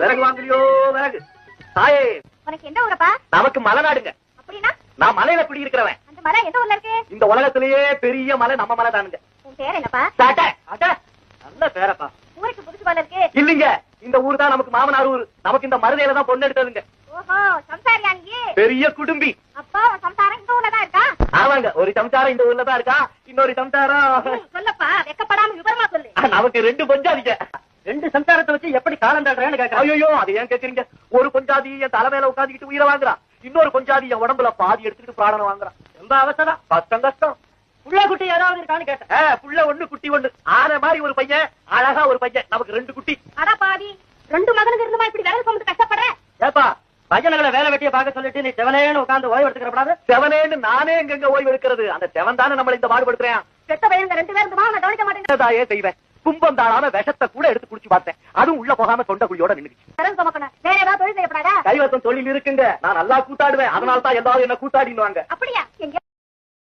விறகு வாங்கலையோ விறகு? தாயே உனக்கு எந்த ஊரப்பா? நமக்கு மலை நாடுங்க. அப்படின்னா? நான் மலையில குடி இருக்கிறவன் அந்த மலை எந்த ஊர்ல இருக்கு? இந்த உலகத்திலேயே பெரிய மலை நம்ம மலை தானுங்க. உன் பேர் என்னப்பா? சாட்ட, அட, நல்ல பேரப்பா. ஊருக்கு புதுசு போல இருக்கு. இல்லீங்க இந்த ஊர் தான் நமக்கு மாமனார் ஊர். நமக்கு இந்த மருதையில தான் பொண்ணு எடுத்ததுங்க. ஓஹோ சம்சாரியா நீ? பெரிய குடும்பி. அப்பா சம்சாரம் இந்த ஊர்ல தான் இருக்கா? ஆமாங்க ஒரு சம்சாரம் இந்த ஊர்ல தான் இருக்கா? இன்னொரு சம்சாரம். சொல்லப்பா வெக்கப்படாம விவரமா சொல்லு. நமக்கு ரெண்டு பஞ்சாதிங்க. ரெண்டு சம்சாரத்தை வச்சு எப்படி காலம் தாடுறேன்னு கேட்கறேன் ஐயோ அது ஏன் கேக்குறீங்க? ஒரு பஞ்சாதி என் தலைமையில உட்காந்துக்கிட்டு உயிரை வாங்குறான் இன்னொரு பஞ்சாதி என் உடம்புல பாதி எடுத்துக்கிட்டு பிராணனை வாங்குறான் ரொம்ப அவசரம். கஷ்டம் கஷ்டம். புள்ள குட்டி ஏதாவது இருக்கான்னு கேட்டேன். புள்ள ஒண்ணு குட்டி ஒண்ணு. ஆன மாதிரி ஒரு பையன் அழகா ஒரு பையன். நமக்கு ரெண்டு குட்டி. அட பாவி ரெண்டு மகனுக்கு இருந்துமா இப்படி விரல் சுமந்து கஷ்டப்படுற? ஏப்பா பையன்களை வேலை வெட்டிய பார்க்க சொல்லிட்டு நீ செவனேன்னு உட்காந்து ஓய்வு எடுத்துக்கிறப்படாது செவனேன்னு நானே எங்கெங்க ஓய்வு எடுக்கிறது? அந்த செவன் தானே நம்மள இந்த பாடுபடுத்துறேன். பெத்த பையனுங்க ரெண்டு பேரும் நான் கவனிக்க மாட்டேன். தாயே செய்வேன். கும்பம் தாழாம விஷத்தை கூட எடுத்து குடிச்சு பார்த்தேன். அதுவும் உள்ள போகாம தொண்டை குழியோட நின்னுச்சு வேற ஏதாவது தொழில் இருக்குங்க. நான் நல்லா கூத்தாடுவேன். அதனால தான் எல்லாரும் என்ன கூத்தாடினுவாங்க அப்படியா